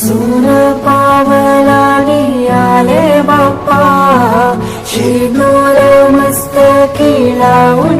चूर पावलाने आले बाप्पा शिदूर मस्त किला लावून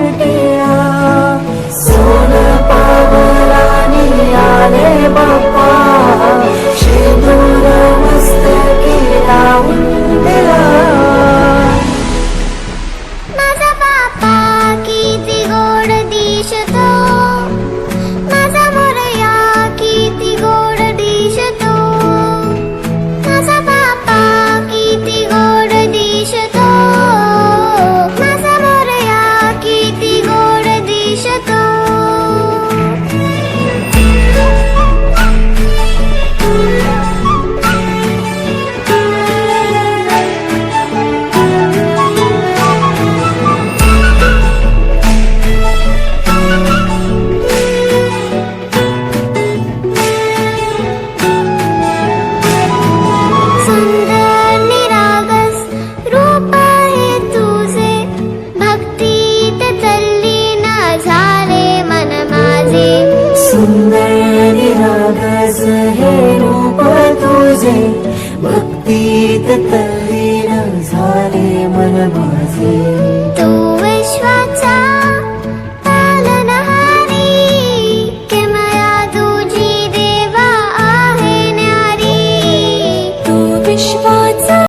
भक्तेतरेणसारे मनभासे